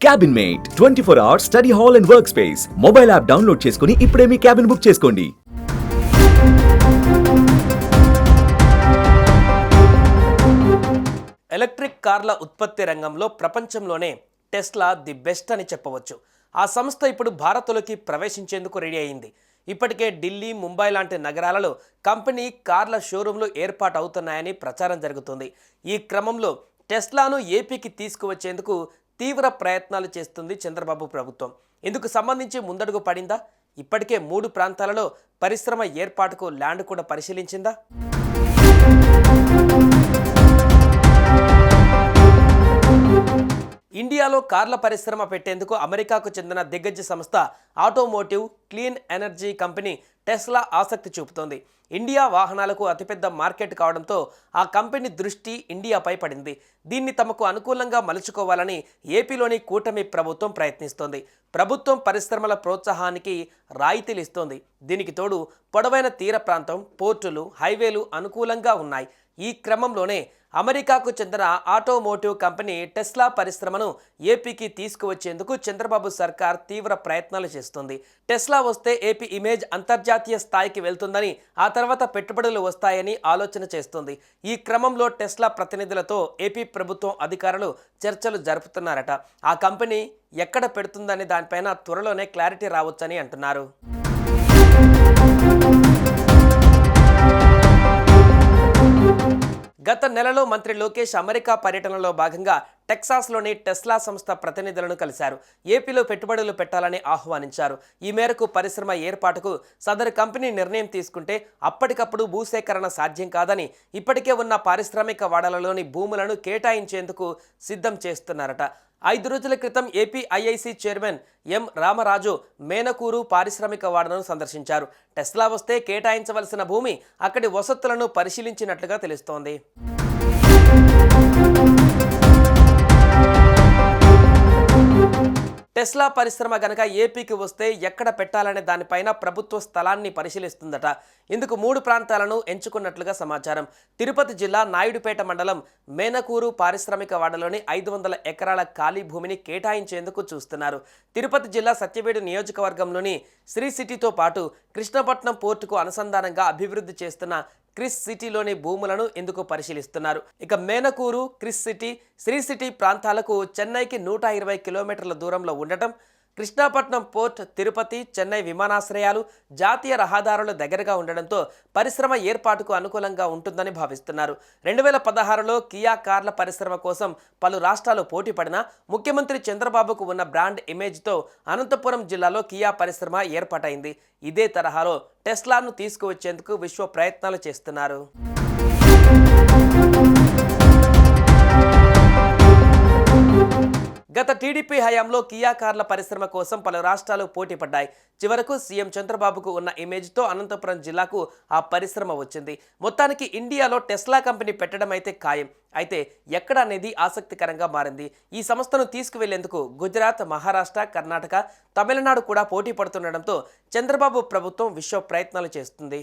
Cabin mate twenty four hours study hall and work space mobile app download చేసుకుని ఇప్పుడే మీ cabin book చేసుకోండి. Electric కార్ల ఉత్పత్తి రంగంలో ప్రపంచంలోనే టెస్లా ది బెస్ట్ అని చెప్పవచ్చు. ఆ సంస్థ ఇప్పుడు భారత్లోకి ప్రవేశించేందుకు రెడీ అయింది. ఇప్పటికే ఢిల్లీ ముంబై లాంటి నగరాలలో కంపెనీ కార్ల షోరూంలు ఏర్పాటు అవుతున్నాయని ప్రచారం జరుగుతుంది. ఈ క్రమంలో టెస్లాను ఏపీకి తీసుకువచ్చేందుకు తీవ్ర ప్రయత్నాలు చేస్తుంది చంద్రబాబు ప్రభుత్వం. ఇందుకు సంబంధించి ముందడుగు పడిందా? ఇప్పటికే మూడు ప్రాంతాలలో పరిశ్రమ ఏర్పాటుకు ల్యాండ్ కూడా పరిశీలించిందా? ఇండియాలో కార్ల పరిశ్రమ పెట్టేందుకు అమెరికాకు చెందిన దిగ్గజ సంస్థ automotive clean energy company Tesla ఆసక్తి చూపుతోంది. ఇండియా వాహనాలకు అతిపెద్ద మార్కెట్ కావడంతో ఆ కంపెనీ దృష్టి ఇండియాపై పడింది. దీన్ని తమకు అనుకూలంగా మలుచుకోవాలని ఏపీలోని కూటమి ప్రభుత్వం ప్రయత్నిస్తోంది. ప్రభుత్వం పరిశ్రమల ప్రోత్సాహానికి రాయితీలు ఇస్తోంది దీనికి తోడు పొడవైన తీర ప్రాంతం పోర్టులు హైవేలు అనుకూలంగా ఉన్నాయి. ఈ క్రమంలోనే అమెరికాకు చెందిన ఆటోమోటివ్ కంపెనీ టెస్లా పరిశ్రమను ఏపీకి తీసుకువచ్చేందుకు చంద్రబాబు సర్కార్ తీవ్ర ప్రయత్నాలు చేస్తుంది. టెస్లా వస్తే ఏపీ ఇమేజ్ అంతర్జాతీయ స్థాయికి వెళ్తుందని ఆ తర్వాత పెట్టుబడులు వస్తాయని ఆలోచన చేస్తుంది. ఈ క్రమంలో టెస్లా ప్రతినిధులతో ఏపీ ప్రభుత్వం అధికారులు చర్చలు జరుపుతున్నారట. ఆ కంపెనీ ఎక్కడ పెడుతుందనే దానిపైన త్వరలోనే క్లారిటీ రావచ్చని అంటున్నారు. గత నెలలో మంత్రి లోకేష్ అమెరికా పర్యటనలో భాగంగా టెక్సాస్లోని టెస్లా సంస్థ ప్రతినిధులను కలిశారు. ఏపీలో పెట్టుబడులు పెట్టాలని ఆహ్వానించారు. ఈ మేరకు పరిశ్రమ ఏర్పాటుకు సదరు కంపెనీ నిర్ణయం తీసుకుంటే అప్పటికప్పుడు భూసేకరణ సాధ్యం కాదని ఇప్పటికే ఉన్న పారిశ్రామిక వాడలలోని భూములను కేటాయించేందుకు సిద్ధం చేస్తున్నారట. ఐదు రోజుల క్రితం AP IIC chairman M Ramaraju Menakuru పారిశ్రామిక వాడను సందర్శించారు. టెస్లా వస్తే కేటాయించవలసిన భూమి అక్కడి వసతులను పరిశీలించినట్లుగా తెలుస్తోంది. టెస్లా పరిశ్రమ గనక ఏపీకి వస్తే ఎక్కడ పెట్టాలనే దానిపైన ప్రభుత్వ స్థలాన్ని పరిశీలిస్తుందట. ఇందుకు మూడు ప్రాంతాలను ఎంచుకున్నట్లుగా సమాచారం. తిరుపతి జిల్లా నాయుడుపేట మండలం మేనకూరు పారిశ్రామిక వాడలోని ఐదు వందల ఎకరాల ఖాళీ భూమిని కేటాయించేందుకు చూస్తున్నారు. తిరుపతి జిల్లా సత్యవేడు నియోజకవర్గంలోని శ్రీ సిటీతో పాటు కృష్ణపట్నం పోర్టుకు అనుసంధానంగా అభివృద్ధి చేస్తున్న క్రిస్ సిటీలోని భూములను ఎందుకు పరిశీలిస్తున్నారు? ఇక Menakuru Kris City Sri City ప్రాంతాలకు చెన్నైకి నూట ఇరవై కిలోమీటర్ల దూరంలో ఉండటం కృష్ణాపట్నం పోర్ట్ తిరుపతి చెన్నై విమానాశ్రయాలు జాతీయ రహదారుల దగ్గరగా ఉండడంతో పరిశ్రమ ఏర్పాటుకు అనుకూలంగా ఉంటుందని భావిస్తున్నారు. రెండు వేల పదహారులో కియా కార్ల పరిశ్రమ కోసం పలు రాష్ట్రాలు పోటీ ముఖ్యమంత్రి చంద్రబాబుకు ఉన్న బ్రాండ్ ఇమేజ్తో అనంతపురం జిల్లాలో కియా పరిశ్రమ ఏర్పాటైంది. ఇదే తరహాలో టెస్లాను తీసుకువచ్చేందుకు విశ్వ ప్రయత్నాలు చేస్తున్నారు. గత టీడీపీ హయాంలో కియా కార్ల పరిశ్రమ కోసం పలు రాష్ట్రాలు పోటీ పడ్డాయి. చివరకు సీఎం చంద్రబాబుకు ఉన్న ఇమేజ్తో అనంతపురం జిల్లాకు ఆ పరిశ్రమ వచ్చింది. మొత్తానికి ఇండియాలో టెస్లా కంపెనీ పెట్టడం అయితే ఖాయం. అయితే ఎక్కడ అనేది ఆసక్తికరంగా మారింది. ఈ సంస్థను తీసుకువెళ్ళేందుకు గుజరాత్ మహారాష్ట్ర కర్ణాటక తమిళనాడు కూడా పోటీ పడుతుండటంతో చంద్రబాబు ప్రభుత్వం విశ్వ ప్రయత్నాలు చేస్తుంది.